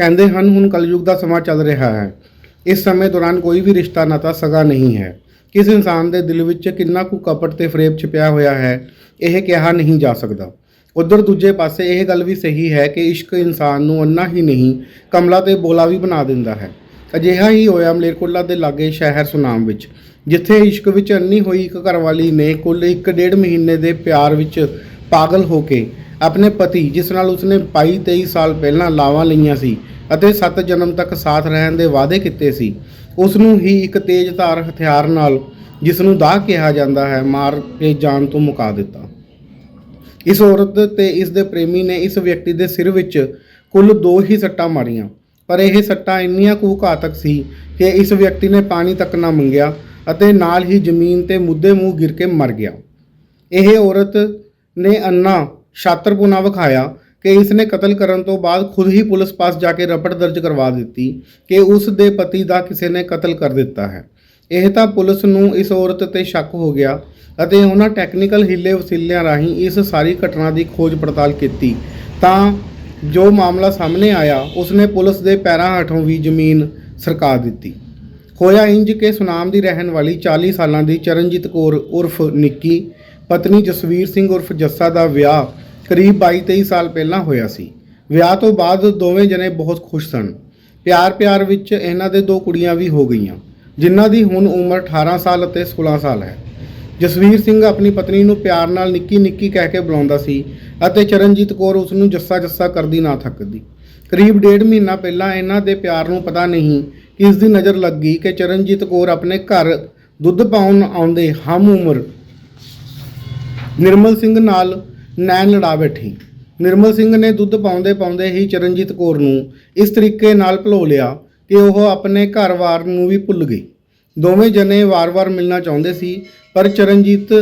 ਕਹਿੰਦੇ ਹਨ, ਹੁਣ ਕਲਯੁਗ ਦਾ ਸਮਾਂ ਚੱਲ ਰਿਹਾ ਹੈ। ਇਸ ਸਮੇਂ ਦੌਰਾਨ ਕੋਈ ਵੀ ਰਿਸ਼ਤਾ ਨਾਤਾ ਸਗਾ ਨਹੀਂ ਹੈ। ਕਿਸ ਇਨਸਾਨ ਦੇ ਦਿਲ ਵਿੱਚ ਕਿੰਨਾ ਕੁ ਕਪਟ ਤੇ ਫਰੇਬ ਛਿਪਿਆ ਹੋਇਆ ਹੈ, ਇਹ ਕਿਹਾ ਨਹੀਂ ਜਾ ਸਕਦਾ। ਉਧਰ ਦੂਜੇ ਪਾਸੇ ਇਹ ਗੱਲ ਵੀ ਸਹੀ ਹੈ ਕਿ ਇਸ਼ਕ ਇਨਸਾਨ ਨੂੰ ਅੰਨਾ ਹੀ ਨਹੀਂ, ਕਮਲਾ ਤੇ ਬੋਲਾ ਵੀ ਬਣਾ ਦਿੰਦਾ ਹੈ। ਅਜਿਹਾ ਹੀ ਹੋਇਆ ਮਲੇਰਕੋਟਲਾ ਦੇ ਲਾਗੇ ਸ਼ਹਿਰ ਸੁਨਾਮ ਵਿੱਚ, ਜਿੱਥੇ ਇਸ਼ਕ ਵਿੱਚ ਅੰਨੀ ਹੋਈ ਇੱਕ ਘਰਵਾਲੀ ਨੇ ਕੁੱਲ 1.5 ਮਹੀਨੇ ਦੇ ਪਿਆਰ ਵਿੱਚ ਪਾਗਲ ਹੋ ਕੇ ਆਪਣੇ ਪਤੀ, ਜਿਸ ਨਾਲ ਉਸਨੇ 22 23 ਸਾਲ ਪਹਿਲਾਂ ਲਾਵਾਂ ਲਈਆਂ ਸੀ ਅਤੇ 7 ਜਨਮ ਤੱਕ ਸਾਥ ਰਹਿਣ ਦੇ ਵਾਅਦੇ ਕੀਤੇ ਸੀ। ਉਸ ਨੂੰ ਹੀ ਇੱਕ ਤੇਜ਼ ਧਾਰ ਹਥਿਆਰ ਨਾਲ ਜਿਸ ਨੂੰ ਦਾਹ ਕਿਹਾ ਜਾਂਦਾ ਹੈ, ਮਾਰ ਕੇ ਜਾਨ ਤੋਂ ਮੁਕਾ ਦਿੱਤਾ। ਇਸ ਔਰਤ ਤੇ ਇਸ ਦੇ ਪ੍ਰੇਮੀ ਨੇ ਇਸ ਵਿਅਕਤੀ ਦੇ ਸਿਰ ਵਿੱਚ ਕੁੱਲ ਦੋ ਹੀ ਸੱਟਾਂ ਮਾਰੀਆਂ। ਪਰ ਇਹ ਸੱਟਾਂ ਇੰਨੀਆਂ ਕੁ ਘਾਤਕ ਸੀ ਕਿ ਇਸ ਵਿਅਕਤੀ ਨੇ ਪਾਣੀ ਤੱਕ ਨਾ ਮੰਗਿਆ ਅਤੇ ਨਾਲ ਹੀ ਜ਼ਮੀਨ ਤੇ ਮੁੱਦੇ ਮੂੰਹ ਗਿਰ ਕੇ ਮਰ ਗਿਆ। ਇਹ ਔਰਤ ਨੇ ਅੰਨਾ ਛਾਤਰਪੁਣਾ ਵਿਖਾਇਆ ਕਿ ਇਸ ਨੇ ਕਤਲ ਕਰਨ ਤੋਂ ਬਾਅਦ ਖੁਦ ਹੀ ਪੁਲਿਸ ਪਾਸ ਜਾ ਕੇ ਰਪਟ ਦਰਜ ਕਰਵਾ ਦਿੱਤੀ ਕਿ ਉਸ ਦੇ ਪਤੀ ਦਾ ਕਿਸੇ ਨੇ ਕਤਲ ਕਰ ਦਿੱਤਾ ਹੈ। ਇਹ ਤਾਂ ਪੁਲਿਸ ਨੂੰ ਇਸ ਔਰਤ ਤੇ ਸ਼ੱਕ ਹੋ ਗਿਆ ਅਤੇ ਉਹਨਾਂ ਟੈਕਨੀਕਲ ਹਿੱਲੇ ਵਸੀਲਿਆਂ ਰਾਹੀਂ ਇਸ ਸਾਰੀ ਘਟਨਾ ਦੀ ਖੋਜ ਪੜਤਾਲ ਕੀਤੀ। ਤਾਂ ਜੋ ਮਾਮਲਾ ਸਾਹਮਣੇ ਆਇਆ, ਉਸਨੇ ਪੁਲਿਸ ਦੇ ਪੈਰਾਂ ਹੇਠੋਂ ਵੀ ਜ਼ਮੀਨ ਸਰਕਾ ਦਿੱਤੀ। ਹੋਇਆ ਇੰਜ ਕਿ ਸੁਨਾਮ ਦੀ ਰਹਿਣ ਵਾਲੀ 40 ਸਾਲਾਂ ਦੀ ਚਰਨਜੀਤ ਕੌਰ ਉਰਫ ਨਿੱਕੀ ਪਤਨੀ ਜਸਵੀਰ ਸਿੰਘ ਉਰਫ ਜੱਸਾ ਦਾ ਵਿਆਹ ਕਰੀਬ 22-23 ਸਾਲ ਪਹਿਲਾਂ ਹੋਇਆ ਸੀ। ਵਿਆਹ ਤੋਂ ਬਾਅਦ ਦੋਵੇਂ ਜਣੇ ਬਹੁਤ ਖੁਸ਼ ਸਨ। ਪਿਆਰ-ਪਿਆਰ ਵਿੱਚ ਇਹਨਾਂ ਦੇ ਦੋ ਕੁੜੀਆਂ ਵੀ ਹੋ ਗਈਆਂ, ਜਿਨ੍ਹਾਂ ਦੀ ਹੁਣ ਉਮਰ 18 ਸਾਲ ਅਤੇ 16 ਸਾਲ ਹੈ। ਜਸਵੀਰ ਸਿੰਘ ਆਪਣੀ ਪਤਨੀ ਨੂੰ ਪਿਆਰ ਨਾਲ ਨਿੱਕੀ ਨਿੱਕੀ ਕਹਿ ਕੇ ਬੁਲਾਉਂਦਾ ਸੀ ਅਤੇ ਚਰਨਜੀਤ ਕੌਰ ਉਸ ਨੂੰ ਜੱਸਾ ਜੱਸਾ ਕਰਦੀ ਨਾ ਥੱਕਦੀ। ਕਰੀਬ ਡੇਢ ਮਹੀਨਾ ਪਹਿਲਾਂ ਇਹਨਾਂ ਦੇ ਪਿਆਰ ਨੂੰ ਪਤਾ ਨਹੀਂ ਇਸ ਦੀ ਨਜ਼ਰ ਲੱਗੀ ਕਿ ਚਰਨਜੀਤ ਕੌਰ ਆਪਣੇ ਘਰ ਦੁੱਧ ਪਾਉਣ ਆਉਂਦੇ ਹਮ ਉਮਰ ਨਿਰਮਲ ਸਿੰਘ ਨਾਲ ਨੈਣ ਲੜਾ ਬੈਠੀ। ਨਿਰਮਲ ਸਿੰਘ ਨੇ ਦੁੱਧ ਪਾਉਂਦੇ ਪਾਉਂਦੇ ਹੀ ਚਰਨਜੀਤ ਕੌਰ ਨੂੰ ਇਸ ਤਰੀਕੇ ਨਾਲ ਭੁਲੋ ਲਿਆ ਕਿ ਉਹ ਆਪਣੇ ਘਰ-ਵਾਰ ਨੂੰ ਵੀ ਭੁੱਲ ਗਈ। ਦੋਵੇਂ ਜਣੇ ਵਾਰ-ਵਾਰ ਮਿਲਣਾ ਚਾਹੁੰਦੇ ਸੀ, ਪਰ ਚਰਨਜੀਤ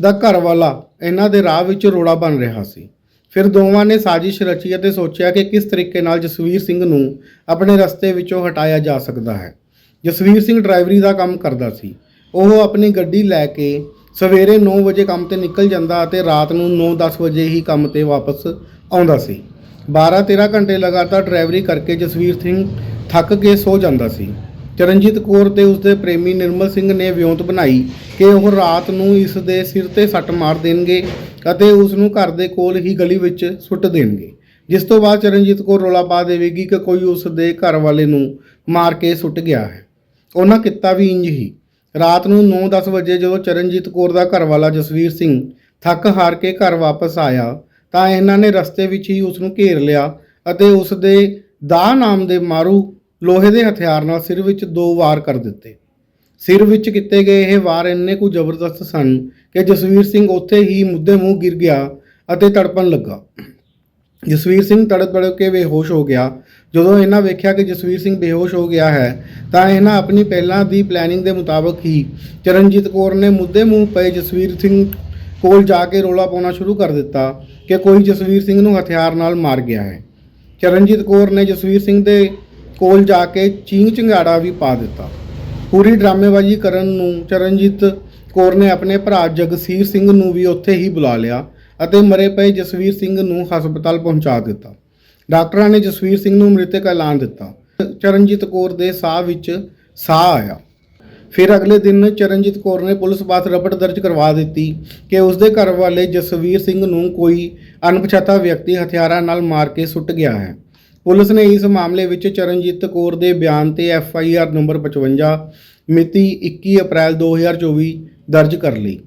ਦਾ ਘਰ ਵਾਲਾ ਇਹਨਾਂ ਦੇ ਰਾਹ ਵਿੱਚ ਰੋੜਾ ਬਣ ਰਿਹਾ ਸੀ। ਫਿਰ ਦੋਵਾਂ ਨੇ ਸਾਜ਼ਿਸ਼ ਰਚੀ ਅਤੇ ਸੋਚਿਆ ਕਿ ਕਿਸ ਤਰੀਕੇ ਨਾਲ ਜਸਵੀਰ ਸਿੰਘ ਨੂੰ ਆਪਣੇ ਰਸਤੇ ਵਿੱਚੋਂ ਹਟਾਇਆ ਜਾ ਸਕਦਾ ਹੈ। ਜਸਵੀਰ ਸਿੰਘ ਡਰਾਈਵਰੀ ਦਾ ਕੰਮ ਕਰਦਾ ਸੀ। ਉਹ ਆਪਣੀ ਗੱਡੀ ਲੈ ਕੇ ਸਵੇਰੇ 9 ਵਜੇ ਕੰਮ ਤੇ ਨਿਕਲ ਜਾਂਦਾ ਅਤੇ ਰਾਤ ਨੂੰ 9-10 ਵਜੇ ਹੀ ਕੰਮ ਤੇ ਵਾਪਸ ਆਉਂਦਾ ਸੀ। 12-13 ਘੰਟੇ ਲਗਾਤਾਰ ਡਰਾਈਵਰੀ ਕਰਕੇ ਜਸਵੀਰ ਸਿੰਘ ਥੱਕ ਕੇ ਸੋ ਜਾਂਦਾ ਸੀ। ਚਰਨਜੀਤ ਕੌਰ ਤੇ ਉਸਦੇ ਪ੍ਰੇਮੀ ਨਿਰਮਲ ਸਿੰਘ ਨੇ ਵਿਉਂਤ ਬਣਾਈ ਕਿ ਉਹ ਰਾਤ ਨੂੰ ਇਸ ਦੇ ਸਿਰ ਤੇ ਸੱਟ ਮਾਰ ਦੇਣਗੇ ਅਤੇ ਉਸ ਨੂੰ ਘਰ ਦੇ ਕੋਲ ਹੀ ਗਲੀ ਵਿੱਚ ਸੁੱਟ ਦੇਣਗੇ। ਜਿਸ ਤੋਂ ਬਾਅਦ ਚਰਨਜੀਤ ਕੌਰ ਰੌਲਾ ਪਾ ਦੇਵੇਗੀ ਕਿ ਕੋਈ ਉਸ ਦੇ ਘਰ ਵਾਲੇ ਨੂੰ ਮਾਰ ਕੇ ਸੁੱਟ ਗਿਆ ਹੈ। ਉਹਨਾਂ ਕੀਤਾ ਵੀ ਇੰਜ ਹੀ ਰਾਤ ਨੂੰ 9-10 ਵਜੇ ਜਦੋਂ ਚਰਨਜੀਤ ਕੌਰ ਦਾ ਘਰਵਾਲਾ ਜਸਵੀਰ ਸਿੰਘ ਥੱਕ ਹਾਰ ਕੇ ਘਰ ਵਾਪਸ ਆਇਆ, ਤਾਂ ਇਹਨਾਂ ਨੇ ਰਸਤੇ ਵਿੱਚ ਹੀ ਉਸ ਨੂੰ ਘੇਰ ਲਿਆ ਅਤੇ ਉਸ ਦੇ ਦਾ ਨਾਮ ਦੇ ਮਾਰੂ ਲੋਹੇ ਦੇ ਹਥਿਆਰ ਨਾਲ ਸਿਰ ਵਿੱਚ ਦੋ ਵਾਰ ਕਰ ਦਿੱਤੇ। ਸਿਰ ਵਿੱਚ ਕੀਤੇ ਗਏ ਇਹ ਵਾਰ ਇੰਨੇ ਕੁ ਜ਼ਬਰਦਸਤ ਸਨ ਕਿ ਜਸਵੀਰ ਸਿੰਘ ਉੱਥੇ ਹੀ ਮੁੱਦੇ ਮੂੰਹ ਗਿਰ ਗਿਆ ਅਤੇ ਤੜਪਣ ਲੱਗਾ। ਜਸਵੀਰ ਸਿੰਘ ਤੜਪ ਤੜਪ ਕੇ ਬੇਹੋਸ਼ ਹੋ ਗਿਆ ਜਦੋਂ ਇਹਨਾਂ ਵੇਖਿਆ ਕਿ ਜਸਵੀਰ ਸਿੰਘ ਬੇਹੋਸ਼ ਹੋ ਗਿਆ ਹੈ, ਤਾਂ ਇਹਨਾਂ ਆਪਣੀ ਪਹਿਲਾਂ ਦੀ ਪਲੈਨਿੰਗ ਦੇ ਮੁਤਾਬਕ ਹੀ ਚਰਨਜੀਤ ਕੌਰ ਨੇ ਮੁੱਦੇ ਮੂੰਹ ਪਏ ਜਸਵੀਰ ਸਿੰਘ ਕੋਲ ਜਾ ਕੇ ਰੋਲਾ ਪਾਉਣਾ ਸ਼ੁਰੂ ਕਰ ਦਿੱਤਾ ਕਿ ਕੋਈ ਜਸਵੀਰ ਸਿੰਘ ਨੂੰ ਹਥਿਆਰ ਨਾਲ ਮਾਰ ਗਿਆ ਹੈ। ਚਰਨਜੀਤ ਕੌਰ ਨੇ ਜਸਵੀਰ ਸਿੰਘ ਦੇ ਕੋਲ ਜਾ ਕੇ ਚੀਂਗ ਚਿੰਗਾੜਾ ਵੀ ਪਾ ਦਿੱਤਾ। ਪੂਰੀ ਡਰਾਮੇਬਾਜ਼ੀ ਕਰਨ ਨੂੰ ਚਰਨਜੀਤ ਕੌਰ ਨੇ ਆਪਣੇ ਭਰਾ ਜਗਸੀਰ ਸਿੰਘ ਨੂੰ ਵੀ ਉੱਥੇ ਹੀ ਬੁਲਾ ਲਿਆ ਅਤੇ ਮਰੇ ਪਏ ਜਸਵੀਰ ਸਿੰਘ ਨੂੰ ਹਸਪਤਾਲ ਪਹੁੰਚਾ ਦਿੱਤਾ। ਡਾਕਟਰਾਂ ਨੇ ਜਸਵੀਰ ਸਿੰਘ ਨੂੰ ਮ੍ਰਿਤਕ ਐਲਾਨ ਦਿੱਤਾ। ਚਰਨਜੀਤ ਕੌਰ ਦੇ ਸਾਹ ਵਿੱਚ ਸਾਹ ਆਇਆ। ਫਿਰ ਅਗਲੇ ਦਿਨ ਚਰਨਜੀਤ ਕੌਰ ਨੇ ਪੁਲਿਸ ਪਾਸ ਰਪਟ ਦਰਜ ਕਰਵਾ ਦਿੱਤੀ ਕਿ ਉਸ ਦੇ ਘਰ ਵਾਲੇ ਜਸਵੀਰ ਸਿੰਘ ਨੂੰ ਕੋਈ ਅਣਪਛਾਤਾ ਵਿਅਕਤੀ ਹਥਿਆਰਾਂ ਨਾਲ ਮਾਰ ਕੇ ਸੁੱਟ ਗਿਆ ਹੈ। ਪੁਲਿਸ ਨੇ ਇਸ ਮਾਮਲੇ ਵਿੱਚ ਚਰਨਜੀਤ ਕੌਰ ਦੇ ਬਿਆਨ ਤੇ ਐਫ ਆਈ ਆਰ ਨੰਬਰ 55 ਮਿਤੀ 21 ਅਪ੍ਰੈਲ 2024 ਦਰਜ ਕਰ ਲਈ।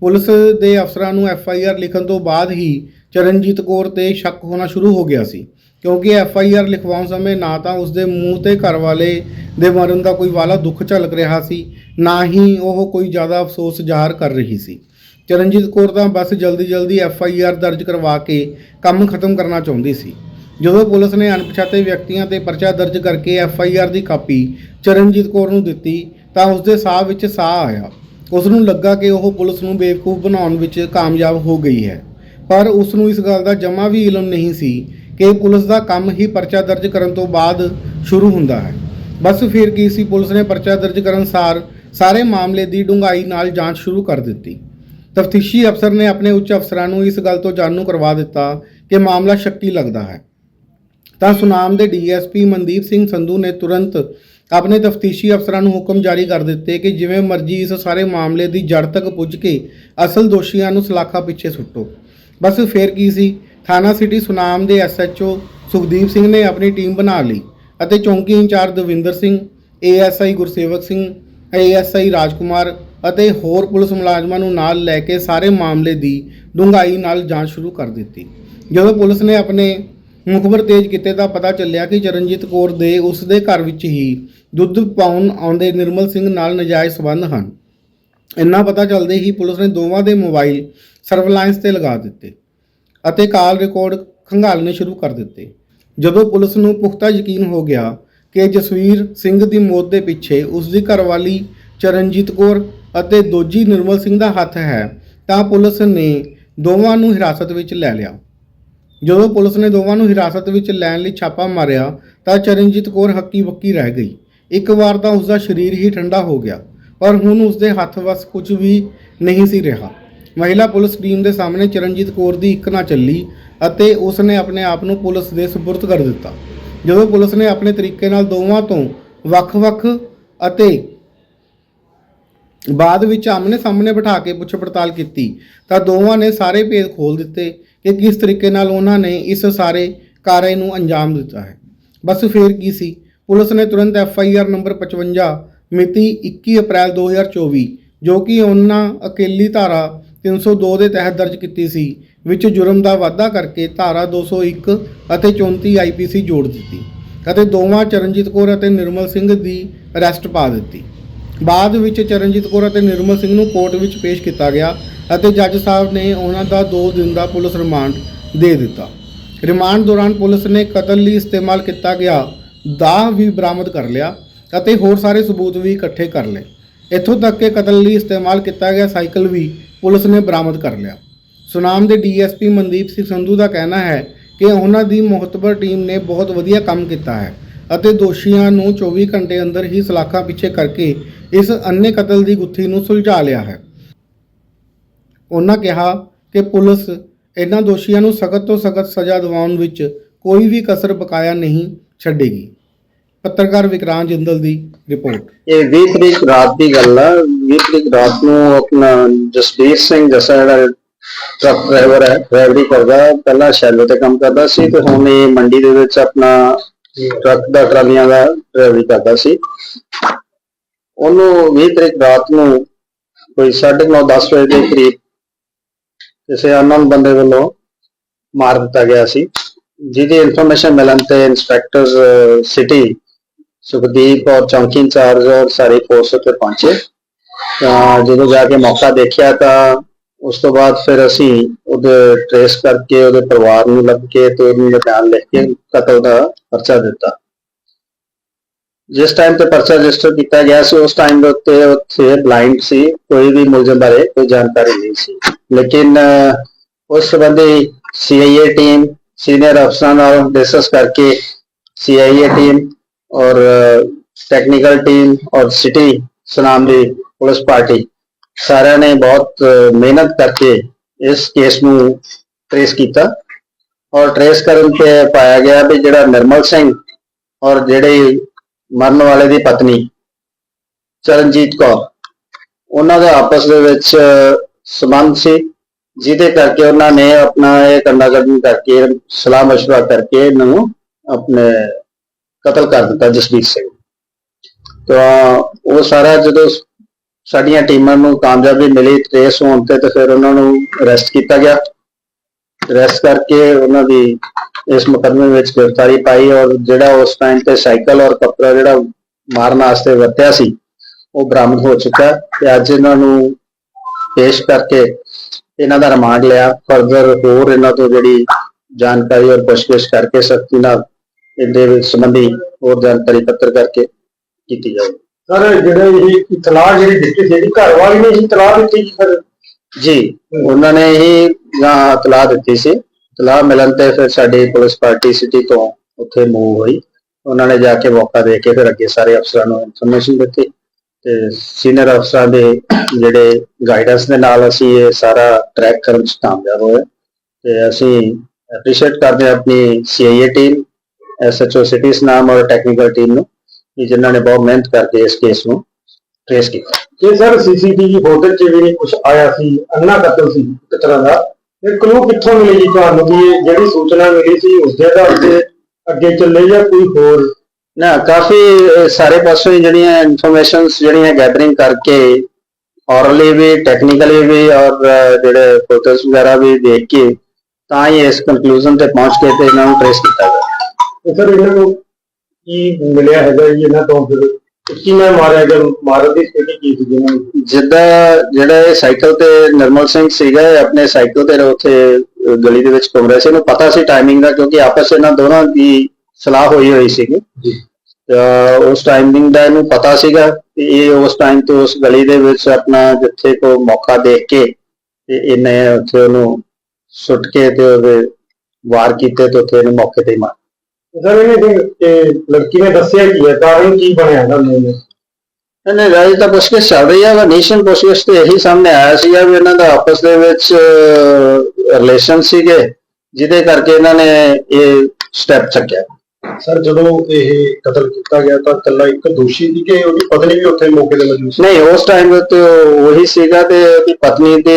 ਪੁਲਿਸ ਦੇ ਅਫਸਰਾਂ ਨੂੰ ਐਫ ਆਈ ਆਰ ਲਿਖਣ ਤੋਂ ਬਾਅਦ ਹੀ ਚਰਨਜੀਤ ਕੌਰ ਤੇ ਸ਼ੱਕ ਹੋਣਾ ਸ਼ੁਰੂ ਹੋ ਗਿਆ ਸੀ। ਕਿਉਂਕਿ ਐਫ ਆਈ ਆਰ ਲਿਖਵਾਉਣ ਸਮੇਂ ਨਾ ਤਾਂ ਉਸਦੇ ਮੂੰਹ ਤੇ ਘਰ ਵਾਲੇ ਦੇ ਮਰਨ ਦਾ ਕੋਈ ਵਾਲਾ ਦੁੱਖ ਝਲਕ ਰਿਹਾ ਸੀ, ਨਾ ਹੀ ਉਹ ਕੋਈ ਜ਼ਿਆਦਾ ਅਫਸੋਸ ਜ਼ਾਹਰ ਕਰ ਰਹੀ ਸੀ। ਚਰਨਜੀਤ ਕੌਰ ਤਾਂ ਬਸ ਜਲਦੀ ਜਲਦੀ ਐਫ ਆਈ ਆਰ ਦਰਜ ਕਰਵਾ ਕੇ ਕੰਮ ਖਤਮ ਕਰਨਾ ਚਾਹੁੰਦੀ ਸੀ। ਜਦੋਂ ਪੁਲਿਸ ਨੇ ਅਣਪਛਾਤੇ ਵਿਅਕਤੀਆਂ ਤੇ ਪਰਚਾ ਦਰਜ ਕਰਕੇ ਐਫ ਆਈ ਆਰ ਦੀ ਕਾਪੀ ਚਰਨਜੀਤ ਕੌਰ ਨੂੰ ਦਿੱਤੀ, ਤਾਂ ਉਸ ਦੇ ਸਾਹ ਵਿੱਚ ਸਾਹ ਆਇਆ। ਉਸ ਨੂੰ ਲੱਗਾ ਕਿ ਉਹ ਪੁਲਿਸ ਨੂੰ ਬੇਵਕੂਫ ਬਣਾਉਣ ਵਿੱਚ ਕਾਮਯਾਬ ਹੋ ਗਈ ਹੈ। ਪਰ ਉਸ ਨੂੰ ਇਸ ਗੱਲ ਦਾ ਜਮਾ ਵੀ ਇਲਮ ਨਹੀਂ ਸੀ ਕਿ ਪੁਲਿਸ ਦਾ ਕੰਮ ਹੀ ਪਰਚਾ ਦਰਜ ਕਰਨ ਤੋਂ ਬਾਅਦ ਸ਼ੁਰੂ ਹੁੰਦਾ ਹੈ। ਬਸ ਫਿਰ ਕੀ ਸੀ, ਪੁਲਿਸ ਨੇ ਪਰਚਾ ਦਰਜ ਕਰਨ ਸਾਰ ਸਾਰੇ ਮਾਮਲੇ ਦੀ ਡੂੰਘਾਈ ਨਾਲ ਜਾਂਚ ਸ਼ੁਰੂ ਕਰ ਦਿੱਤੀ। ਤਫਤੀਸ਼ੀ ਅਫਸਰ ਨੇ ਆਪਣੇ ਉੱਚ ਅਫਸਰਾਂ ਨੂੰ ਇਸ ਗੱਲ ਤੋਂ ਜਾਣੂ ਕਰਵਾ ਦਿੱਤਾ ਕਿ ਮਾਮਲਾ ਸ਼ੱਕੀ ਲੱਗਦਾ ਹੈ। ਤਾਂ ਸੁਨਾਮ ਦੇ ਡੀਐਸਪੀ ਮਨਦੀਪ ਸਿੰਘ ਸੰਧੂ ਨੇ ਤੁਰੰਤ ਆਪਣੇ ਤਫਤੀਸ਼ੀ ਅਫਸਰਾਂ ਨੂੰ ਹੁਕਮ ਜਾਰੀ ਕਰ ਦਿੱਤੇ ਕਿ ਜਿਵੇਂ ਮਰਜ਼ੀ ਇਸ ਸਾਰੇ ਮਾਮਲੇ ਦੀ ਜੜ ਤੱਕ ਪੁੱਜ ਕੇ ਅਸਲ ਦੋਸ਼ੀਆਂ ਨੂੰ ਸਲਾਖਾ ਪਿੱਛੇ ਸੁੱਟੋ। ਬਸ ਫੇਰ ਕੀ ਸੀ ਥਾਣਾ ਸਿਟੀ ਸੁਨਾਮ ਦੇ ਐਸਐਚਓ ਸੁਖਦੀਪ ਸਿੰਘ ਨੇ ਆਪਣੀ ਟੀਮ ਬਣਾ ਲਈ ਅਤੇ ਚੌਂਕੀ incharge Davinder Singh, ASI Gursewak Singh, ASI Rajkumar ਅਤੇ ਹੋਰ ਪੁਲਿਸ ਮੁਲਾਜ਼ਮਾਂ ਨੂੰ ਨਾਲ ਲੈ ਕੇ ਸਾਰੇ ਮਾਮਲੇ ਦੀ ਡੂੰਘਾਈ ਨਾਲ ਜਾਂਚ ਸ਼ੁਰੂ ਕਰ ਦਿੱਤੀ। ਜਦੋਂ ਪੁਲਿਸ ਨੇ ਆਪਣੇ ਮੁਖਬਰ ਤੇਜ਼ ਕੀਤੇ ਤਾਂ ਪਤਾ ਚੱਲਿਆ ਕਿ ਚਰਨਜੀਤ ਕੌਰ ਦੇ ਉਸ ਦੇ ਘਰ ਵਿੱਚ ਹੀ ਦੁੱਧ ਪਾਉਣ ਆਉਂਦੇ ਨਿਰਮਲ ਸਿੰਘ ਨਾਲ ਨਜਾਇਜ਼ ਸਬੰਧ ਹਨ। ਇੰਨਾ ਪਤਾ ਚੱਲਦੇ ਹੀ ਪੁਲਿਸ ਨੇ ਦੋਵਾਂ ਦੇ ਮੋਬਾਈਲ ਸਰਵੇਲਾਂਸ ਤੇ ਲਗਾ ਦਿੱਤੇ। ਅਤੇ ਕਾਲ ਰਿਕਾਰਡ ਖੰਗਾਲਣੇ ਸ਼ੁਰੂ ਕਰ ਦਿੱਤੇ। ਜਦੋਂ ਪੁਲਿਸ ਨੂੰ ਪੁਖਤਾ ਯਕੀਨ ਹੋ ਗਿਆ ਕਿ ਜਸਵੀਰ ਸਿੰਘ ਦੀ ਮੌਤ ਦੇ ਪਿੱਛੇ ਉਸ ਦੀ ਘਰਵਾਲੀ ਚਰਨਜੀਤ ਕੌਰ ਅਤੇ ਦੋਜੀ ਨਿਰਮਲ ਸਿੰਘ ਦਾ ਹੱਥ ਹੈ, ਤਾਂ ਪੁਲਿਸ ਨੇ ਦੋਵਾਂ ਨੂੰ ਹਿਰਾਸਤ ਵਿੱਚ ਲੈ ਲਿਆ। ਜਦੋਂ ਪੁਲਿਸ ਨੇ ਦੋਵਾਂ ਨੂੰ ਹਿਰਾਸਤ ਵਿੱਚ ਲੈਣ ਲਈ ਛਾਪਾ ਮਾਰਿਆ, ਤਾਂ ਚਰਨਜੀਤ ਕੌਰ ਹੱਕੀ ਬੱਕੀ ਰਹਿ ਗਈ। ਇੱਕ ਵਾਰ ਤਾਂ ਉਸ ਦਾ ਸਰੀਰ ਹੀ ਠੰਡਾ ਹੋ ਗਿਆ, ਪਰ ਹੁਣ ਉਸ ਦੇ ਹੱਥ ਵਸ ਕੁਝ ਵੀ ਨਹੀਂ ਸੀ ਰਿਹਾ। ਮਹਿਲਾ ਪੁਲਿਸ ਟੀਮ ਦੇ ਸਾਹਮਣੇ ਚਰਨਜੀਤ ਕੌਰ ਦੀ ਇੱਕ ਨਾ ਚੱਲੀ ਅਤੇ ਉਸ ਨੇ ਆਪਣੇ ਆਪ ਨੂੰ ਪੁਲਿਸ ਦੇ ਸਪੁਰਦ ਕਰ ਦਿੱਤਾ। ਜਦੋਂ ਪੁਲਿਸ ਨੇ ਆਪਣੇ ਤਰੀਕੇ ਨਾਲ ਦੋਵਾਂ ਤੋਂ ਵੱਖ-ਵੱਖ ਅਤੇ ਬਾਅਦ ਵਿੱਚ ਆਮਨੇ ਸਾਹਮਣੇ ਬਿਠਾ ਕੇ ਪੁੱਛ ਪੜਤਾਲ ਕੀਤੀ, ਤਾਂ ਦੋਵਾਂ ਨੇ ਸਾਰੇ ਭੇਦ ਖੋਲ ਦਿੱਤੇ ਕਿ ਕਿਸ ਤਰੀਕੇ ਨਾਲ ਉਹਨਾਂ ਨੇ ਇਸ ਸਾਰੇ ਕਾਰੇ ਨੂੰ ਅੰਜਾਮ ਦਿੱਤਾ ਹੈ। ਬਸ ਫੇਰ ਕੀ ਸੀ? ਪੁਲਿਸ ਨੇ ਤੁਰੰਤ ਐਫ ਆਈ ਆਰ ਨੰਬਰ 55 ਮਿਤੀ 21 ਅਪ੍ਰੈਲ 2024 ਜੋ ਕਿ ਉਹਨਾਂ ਅਕੇਲੀ ਧਾਰਾ 302 ਦੇ ਤਹਿਤ ਦਰਜ ਕੀਤੀ ਸੀ, ਵਿੱਚ ਜੁਰਮ ਦਾ ਵਾਧਾ ਕਰਕੇ ਧਾਰਾ 201 ਅਤੇ 34 ਆਈਪੀਸੀ ਜੋੜ ਦਿੱਤੀ ਅਤੇ ਦੋਵਾਂ ਚਰਨਜੀਤ ਕੌਰ ਅਤੇ ਨਿਰਮਲ ਸਿੰਘ ਦੀ ਅਰੈਸਟ ਪਾ ਦਿੱਤੀ। ਬਾਅਦ ਵਿੱਚ ਚਰਨਜੀਤ ਕੌਰ ਅਤੇ ਨਿਰਮਲ ਸਿੰਘ ਨੂੰ ਕੋਰਟ ਵਿੱਚ ਪੇਸ਼ ਕੀਤਾ ਗਿਆ ਅਤੇ ਜੱਜ ਸਾਹਿਬ ਨੇ ਉਹਨਾਂ ਦਾ 2 ਦਿਨ ਦਾ ਪੁਲਿਸ ਰਿਮਾਂਡ ਦੇ ਦਿੱਤਾ। ਰਿਮਾਂਡ ਦੌਰਾਨ ਪੁਲਿਸ ਨੇ ਕਤਲ ਲਈ ਇਸਤੇਮਾਲ ਕੀਤਾ ਗਿਆ ਦਾਹ ਵੀ ਬਰਾਮਦ ਕਰ ਲਿਆ ਅਤੇ ਹੋਰ ਸਾਰੇ ਸਬੂਤ ਵੀ ਇਕੱਠੇ ਕਰ ਲਏ। ਇੱਥੋਂ ਤੱਕ ਕਿ ਕਤਲ ਲਈ ਇਸਤੇਮਾਲ ਕੀਤਾ ਗਿਆ ਸਾਈਕਲ ਵੀ ਪੁਲਿਸ ਨੇ ਬਰਾਮਦ ਕਰ ਲਿਆ। ਸੁਨਾਮ ਦੇ ਡੀਐਸਪੀ ਮਨਦੀਪ ਸਿੰਘ ਸੰਧੂ ਦਾ ਕਹਿਣਾ ਹੈ ਕਿ ਉਹਨਾਂ ਦੀ ਮੁਹਤਬਰ ਟੀਮ ਨੇ ਬਹੁਤ ਵਧੀਆ ਕੰਮ ਕੀਤਾ ਹੈ ਅਤੇ ਦੋਸ਼ੀਆਂ ਨੂੰ 24 ਘੰਟੇ ਅੰਦਰ ਹੀ ਸਲਾਖਾਂ ਪਿੱਛੇ ਕਰਕੇ ਇਸ ਅੰਨੇ ਕਤਲ ਦੀ ਗੁੱਥੀ ਨੂੰ ਸੁਲਝਾ ਲਿਆ ਹੈ। ਉਹਨਾਂ ਕਿਹਾ ਕਿ ਪੁਲਿਸ ਇਹਨਾਂ ਦੋਸ਼ੀਆਂ ਨੂੰ ਸਖਤ ਤੋਂ ਸਖਤ ਸਜ਼ਾ ਦਿਵਾਉਣ ਵਿੱਚ ਕੋਈ ਵੀ ਕਸਰ ਬਕਾਇਆ ਨਹੀਂ ਛੱਡੇਗੀ। ਪੱਤਰਕਾਰ ਵਿਕਰਾਂਤ ਜਿੰਦਲ ਦੀ ਰਿਪੋਰਟ। ਇਹ 20 ਤਰੀਕ ਰਾਤ ਦੀ ਗੱਲ ਆ 20 ਤਰੀਕ ਰਾਤ ਨੂੰ ਆਪਣਾ ਜਸਬੀਰ ਸਿੰਘ ਜੱਸਾ ਜਿਹੜਾ ਟਰੱਕ ਡਰਾਈਵਰ ਹੈ ਡਰਾਈਵਰੀ ਕਰਦਾ ਪਹਿਲਾਂ ਸ਼ੈਲੋ ਤੇ ਕੰਮ ਕਰਦਾ ਸੀ ਤੇ ਹੁਣ ਇਹ ਮੰਡੀ ਦੇ ਵਿੱਚ ਆਪਣਾ ਟਰੱਕ ਦਾ ਟਰਾਲੀਆਂ ਦਾ ਡਰਾਈਵਰੀ ਕਰਦਾ ਸੀ। ਉਹਨੂੰ 20 ਤਰੀਕ ਰਾਤ ਨੂੰ ਕੋਈ 9:30 10 ਵਜੇ ਦੇ ਕਰੀਬ ਕਿਸੇ ਅਨਨੋਨ ਬੰਦੇ ਵੱਲੋਂ ਮਾਰ ਦਿੱਤਾ ਗਿਆ ਸੀ। ਜਿਹਦੀ ਇਨਫੋਰਮੇਸ਼ਨ ਮਿਲਣ ਤੇ ਇੰਸਪੈਕਟਰ ਸਿਟੀ ਸੁਖਦੀਪ ਔਰ ਚੌਂਕੀ ਇੰਚਾਰਜ ਔਰ ਸਾਰੇ ਫੋਰਸ ਉੱਤੇ ਪਹੁੰਚੇ। ਜਦੋਂ ਜਾ ਕੇ ਮੌਕਾ ਦੇਖਿਆ ਤਾਂ ਉਸ ਤੋਂ ਬਾਅਦ ਫਿਰ ਅਸੀਂ ਉਹਦੇ ਟ੍ਰੇਸ ਕਰਕੇ ਉਹਦੇ ਪਰਿਵਾਰ ਨੂੰ ਲੱਭ ਕੇ ਤੇ ਉਹਨੂੰ ਬਿਆਨ ਲਿਖ ਕੇ ਕਤਲ ਦਾ ਪਰਚਾ ਦਿੱਤਾ। ਜਿਸ ਟਾਈਮ ਤੇ ਪਰਚਾ ਰਜਿਸਟਰ ਕੀਤਾ ਗਿਆ ਸੀ, ਉਸ ਟਾਈਮ ਦੇ ਉੱਤੇ ਉੱਥੇ ਬਲਾਈਂਡ ਸੀ, ਕੋਈ ਵੀ ਮੁਲਜ਼ਮ ਬਾਰੇ ਕੋਈ ਜਾਣਕਾਰੀ ਨਹੀਂ ਸੀ। ਲੇਕਿਨ ਉਸ ਸੰਬੰਧੀ ਸੀਆਈਏ ਟੀਮ ਸੀਨੀਅਰ ਅਫਸਰਾਂ ਨਾਲ ਡਿਸਕਸ ਕਰਕੇ ਸੀਆਈਏ ਟੀਮ ਔਰ ਟੈਕਨੀਕਲ ਟੀਮ ਔਰ ਸਿਟੀ ਸੁਨਾਮ ਦੀ ਪੁਲਿਸ ਪਾਰਟੀ ਸਾਰਿਆਂ ਨੇ ਬਹੁਤ ਮਿਹਨਤ ਕਰਕੇ ਇਸ ਕੇਸ ਨੂੰ ਟ੍ਰੇਸ ਕੀਤਾ ਔਰ ਟ੍ਰੇਸ ਕਰਨ ਤੇ ਪਾਇਆ ਗਿਆ ਵੀ ਜਿਹੜਾ ਨਿਰਮਲ ਸਿੰਘ ਔਰ ਜਿਹੜੇ ਮਰਨ ਵਾਲੇ ਦੀ ਪਤਨੀ ਚਰਨਜੀਤ ਕੌਰ, ਉਹਨਾਂ ਦਾ ਆਪਸ ਦੇ ਵਿੱਚ ਸਬੰਧ ਸੀ ਜਿਹਦੇ ਕਰਕੇ ਉਹਨਾਂ ਨੇ ਆਪਣਾ ਇਹ ਕੰਡਾਕਰਨ ਕਰਕੇ, ਸਲਾਹ ਮਸ਼ਵਰਾ ਕਰਕੇ ਇਹਨਾਂ ਨੂੰ ਆਪਣੇ ਕਤਲ ਕਰ ਦਿੱਤਾ ਜਸਵੀਰ ਸਿੰਘ। ਤਾਂ ਉਹ ਸਾਰਾ ਜਦੋਂ ਸਾਡੀਆਂ ਟੀਮਾਂ ਨੂੰ ਕਾਮਯਾਬੀ ਮਿਲੀ ਟ੍ਰੇਸ ਹੋਣ ਤੇ ਤੇ ਫਿਰ ਉਹਨਾਂ ਨੂੰ ਅਰੈਸਟ ਕੀਤਾ ਗਿਆ। ਅਰੈਸਟ ਕਰਕੇ ਉਹਨਾਂ ਦੀ ਇਸ ਮੁਕੱਦਮੇ ਵਿੱਚ ਗ੍ਰਿਫਤਾਰੀ ਪਾਈ ਔਰ ਜਿਹੜਾ ਉਸ ਟਾਈਮ ਤੇ ਸਾਈਕਲ ਔਰ ਕੱਪੜਾ ਜਿਹੜਾ ਮਾਰਨ ਵਾਸਤੇ ਵਰਤਿਆ ਸੀ, ਉਹ ਬਰਾਮਦ ਹੋ ਚੁੱਕਾ ਤੇ ਅੱਜ ਇਹਨਾਂ ਨੂੰ ਪੇਸ਼ ਕਰਕੇ ਇਹਨਾਂ ਦਾ ਰਿਮਾਂਡ ਲਿਆ। ਫਰਦਰ ਹੋਰ ਇਹਨਾਂ ਤੋਂ ਜਿਹੜੀ ਜਾਣਕਾਰੀ ਔਰ ਪੁੱਛਗਿੱਛ ਕਰਕੇ ਸਖਤੀ ਨਾਲ ਇਹਦੇ ਸੰਬੰਧੀ ਹੋਰ ਜਾਣਕਾਰੀ ਪੱਤਰ ਕਰਕੇ ਕੀਤੀ ਜਾਵੇ ਸਰ, ਜਿਹੜੇ ਇਹ ਇਤਲਾਹ ਜਿਹੜੀ ਦਿੱਤੀ ਸੀ ਘਰ ਵਾਲੀ ਨੇ ਹੀ ਇਤਲਾਹ ਦਿੱਤੀ ਸੀ ਸਰ? ਜੀ, ਉਹਨਾਂ ਨੇ ਹੀ ਇਤਲਾਹ ਦਿੱਤੀ ਸੀ। ਇਤਲਾਹ ਮਿਲਣ ਤੇ ਫਿਰ ਸਾਡੀ ਪੁਲਿਸ ਪਾਰਟੀ ਸਿਟੀ ਤੋਂ ਉੱਥੇ ਮੂਵ ਹੋਈ। ਉਹਨਾਂ ਨੇ ਜਾ ਕੇ ਮੌਕਾ ਦੇ ਕੇ ਫਿਰ ਅੱਗੇ ਸਾਰੇ ਅਫਸਰਾਂ ਨੂੰ ਇਨਫੋਰਮੇਸ਼ਨ ਦਿੱਤੀ ਤੇ ਸੀਨੀਅਰ ਅਫਸਰਾਂ ਦੇ ਜਿਹੜੇ ਗਾਈਡੈਂਸ ਦੇ ਨਾਲ ਅਸੀਂ ਇਹ ਸਾਰਾ ਟਰੈਕ ਕਰਨ 'ਚ ਕਾਮਯਾਬ ਹੋਏ। ਤੇ ਅਸੀਂ ਐਪਰੀਸ਼ੀਏਟ ਕਰਦੇ ਹਾਂ ਆਪਣੀ ਸੀਆਈਏ ਟੀਮ ਐਸਐਚਓ ਸਿਟੀਸ ਨਾਮ ਔਰ ਟੈਕਨੀਕਲ ਟੀਮ ਨੂੰ। ਕਿ ਜਿਨ੍ਹਾਂ ਨੇ ਬਹੁਤ ਮਿਹਨਤ ਕਰਕੇ ਇਸ ਕੇਸ ਨੂੰ ਟ੍ਰੇਸ ਕੀਤਾ। ਜੇ ਸਰ ਸੀਸੀਟੀਵੀ ਫੋਟੋ 'ਚ ਵੀ ਕੁਝ ਆਇਆ ਸੀ ਅੰਨਾ ਕਤਲ ਸੀ ਇੱਕ ਤਰ੍ਹਾਂ ਦਾ। ਇਹ ਕਲੂ ਕਿੱਥੋਂ ਮਿਲੀ ਜੀ ਤੁਹਾਨੂੰ ਇਹ ਜਿਹੜੀ ਸੂਚਨਾ ਮਿਲੀ ਸੀ ਉਸ ਦੇ ਆਧਾਰ ਤੇ ਅੱਗੇ ਚੱਲੇ ਜਾਂ ਕੋਈ ਹੋਰ? ਨਾ ਕਾਫੀ ਸਾਰੇ ਪਾਸੋਂ ਜਿਹੜੀਆਂ ਇਨਫੋਰਮੇਸ਼ਨਸ ਜਿਹੜੀਆਂ ਗੈਦਰਿੰਗ ਕਰਕੇ ਔਰਲੀ ਵੀ ਟੈਕਨੀਕਲੀ ਵੀ ਔਰ ਜਿਹੜੇ ਫੋਟੋਸ ਵਗੈਰਾ ਵੀ ਦੇਖ ਕੇ ਤਾਂ ਹੀ ਇਸ ਕੰਕਲੂਜਨ ਤੇ ਪਹੁੰਚ ਕੇ ਤੇ ਇਹਨਾਂ ਨੂੰ ਟ੍ਰੇਸ ਕੀਤਾ ਗਿਆ। ਸਰ ਇਹਨਾਂ ਨੂੰ ਕੀ ਮਿਲਿਆ ਹੈਗਾ ਜੀ ਇਹਨਾਂ ਤੋਂ ਫਿਰ? ਤੇ ਕਿਵੇਂ ਮਾਰਿਆ ਗਿਆ? ਮਾਰਨ ਦੀ ਸਥਿਤੀ ਕੀ ਸੀ ਇਹਨਾਂ ਦੀ? ਜਿੱਦਾਂ ਜਿਹੜਾ ਇਹ ਸਾਈਕਲ ਤੇ ਨਿਰਮਲ ਸਿੰਘ ਸੀਗਾ ਇਹ ਆਪਣੇ ਸਾਈਕਲ ਤੇ ਉੱਥੇ ਅਹ, ਗਲੀ ਦੇ ਵਿੱਚ ਘੁੰਮ ਰਿਹਾ ਸੀ। ਇਹਨੂੰ ਪਤਾ ਸੀ ਟਾਈਮਿੰਗ ਦਾ ਕਿਉਂਕਿ ਆਪਸ 'ਚ ਇਹਨਾਂ ਦੋਨਾਂ ਦੀ ਸਲਾਹ ਹੋਈ ਹੋਈ ਸੀਗੀ। ਤਾਂ ਉਸ ਟਾਈਮਿੰਗ ਦਾ ਇਹਨੂੰ ਪਤਾ ਸੀਗਾ ਕਿ ਇਹ ਉਸ ਟਾਈਮ ਤੇ ਉਸ ਗਲੀ ਦੇ ਵਿੱਚ ਆਪਣਾ ਜਿੱਥੇ ਕੋ ਮੌਕਾ ਦੇਖ ਕੇ ਤੇ ਇਹਨੇ ਉੱਥੇ ਉਹਨੂੰ ਸੁੱਟ ਕੇ ਤੇ ਉਹਦੇ ਵਾਰ ਕੀਤੇ ਤੇ ਉੱਥੇ ਇਹਨੂੰ ਮੌਕੇ ਤੇ ਹੀ ਮਾਰ ਸਰ ਇਹਨੇ ਲੜਕੀ ਨੇ ਦੱਸਿਆ ਕੀ ਹੈ ਕਾਰਨ ਕੀ ਬਣਿਆ ਇਹਦਾ ਮੇਨ ਇਹਨੇ ਰਾਜ ਤਾਂ ਪੁੱਛਗਿੱਛ ਚੱਲ ਰਹੀ ਹੈ ਨੇਸ਼ਨ ਪੁੱਛਗਿੱਛ ਤੇ ਇਹੀ ਸਾਹਮਣੇ ਆਇਆ ਸੀਗਾ ਵੀ ਇਹਨਾਂ ਦਾ ਆਪਸ ਦੇ ਵਿੱਚ ਰਿਲੇਸ਼ਨ ਸੀਗੇ ਜਿਹਦੇ ਕਰਕੇ ਇਹਨਾਂ ਨੇ ਇਹ ਸਟੈਪ ਚੱਕਿਆ। ਸਰ ਜਦੋਂ ਇਹ ਕਤਲ ਕੀਤਾ ਗਿਆ ਤਾਂ ਕੱਲਾ ਇੱਕ ਦੋਸ਼ੀ ਸੀ ਕਿ ਉਹਦੀ ਪਤਨੀ ਵੀ ਉੱਥੇ ਮੌਕੇ ਤੇ ਮੌਜੂਦ ਸੀ? ਨਹੀਂ ਉਸ ਟਾਈਮ ਤੇ ਉਹ ਸੀਗਾ ਤੇ ਉਹਦੀ ਪਤਨੀ ਦੇ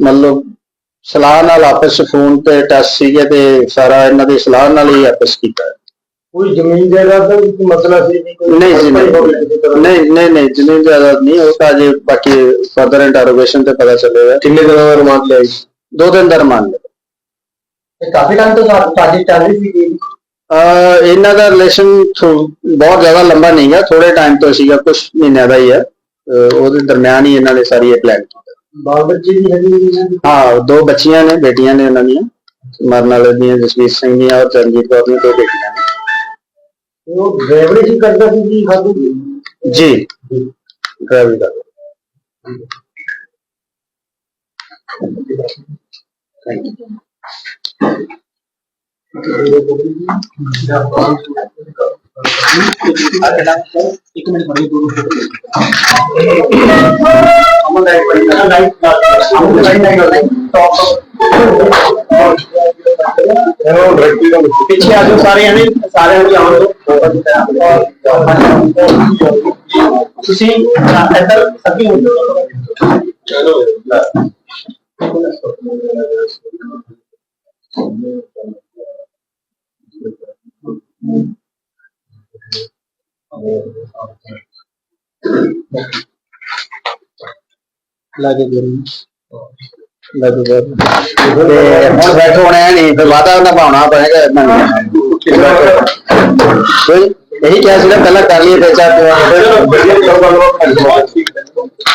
ਮਤਲਬ ਸਲਾਹ ਨਾਲ ਆਪਸ ਫੋਨ ਤੇ ਟੱਚ ਸੀਗੇ ਤੇ ਸਾਰਾ ਇਹਨਾਂ ਦੀ ਸਲਾਹ ਨਾਲ ਹੀ ਆਪਸ ਕੀਤਾ। ਕੋਈ ਜ਼ਮੀਨ ਜਾਇਦਾਦ ਦਾ ਵੀ ਮਸਲਾ ਸੀ ਕੋਈ ਨਹੀਂ ਜੀ ਨਹੀਂ? ਨਹੀਂ ਨਹੀਂ ਨਹੀਂ ਜਿੰਨੀ ਜਾਇਦਾਦ ਨਹੀਂ ਉਹ ਤਾਂ ਜੇ ਬਾਕੀ ਫਰਦਰ ਇੰਟਰੋਗੇਸ਼ਨ ਤੇ ਪਤਾ ਚੱਲੇਗਾ। ਕਿੰਨੇ ਦਿਨਾਂ ਦਾ ਰਿਮਾਂਡ ਲਿਆ ਜੀ? ਦੋ ਦਿਨ ਦਾ ਰਿਮਾਂਡ ਲਿਆ। ਇਹ ਕਾਫੀ ਟਾਈਮ ਤੋਂ ਸਾਡੀ ਚੱਲ ਰਹੀ ਸੀ ਅਹ ਇਹਨਾਂ ਦਾ ਰਿਲੇਸ਼ਨ ਬਹੁਤ ਜ਼ਿਆਦਾ ਲੰਬਾ ਨਹੀਂ ਹੈ ਥੋੜੇ ਟਾਈਮ ਤੋਂ ਸੀਗਾ ਕੁਝ ਮਹੀਨਿਆਂ ਦਾ ਹੀ ਹੈ ਉਹਦੇ ਦਰਮਿਆਨ ਹੀ ਇਹਨਾਂ ਨੇ ਸਾਰੀ ਇਹ ਪਲਾਨ ਕੀਤਾ। ਬਾਲ ਬੱਚੇ ਵੀ ਹੈਗੇ ਜੀ ਇਹਨਾਂ ਦੇ ਹਾਂ ਦੋ ਬੱਚੀਆਂ ਨੇ ਬੇਟੀਆਂ ਨੇ ਉਹਨਾਂ ਦੀਆਂ ਮਰਨ ਵਾਲੇ ਦੀਆਂ ਜਸਵੀਰ ਸਿੰਘ ਦੀਆਂ ਔਰ ਚਰਨਜੀਤ ਕੌਰ ਦੀਆਂ ਦੋ ਬੇਟੀਆਂ ਨੇ ਤੇ ਉਹ ਡਰਾਈਵਰੀ ਹੀ ਕਰਦਾ ਸੀ ਜੀ ਖਾਦੂ ਜੀ ਡਰਾਈਵਰ ਦਾ ਥੈਂਕ ਯੂ ਇੱਕ ਮਿੰਟ ਬੜੀ ਦੂਰ ਪਿੱਛੇ ਆ ਜਾਓ ਸਾਰੇ ਜਣੇ ਸਾਰੇ ਨੂੰ ਆਉਣ ਦਿਓ ਤੁਸੀਂ ਇੱਧਰ ਅੱਗੇ ਹੋ ਜਾਓ ਚਲੋ ਲਾਗੇ ਗੁਰੂ ਲਾਗੇ ਗੁਰੂ ਤੇ ਹੁਣ ਬੈਠੋ ਹੁਣ ਨਹੀਂ ਤੇ ਵਾਦਾ ਨਾ ਪਾਉਣਾ ਪਏਗਾ ਇਹੀ ਕਿਹਾ ਸੀ ਨਾ ਪਹਿਲਾਂ ਕਰ ਲਈਏ ਤੇ ਚਾਹ ਚਲੋ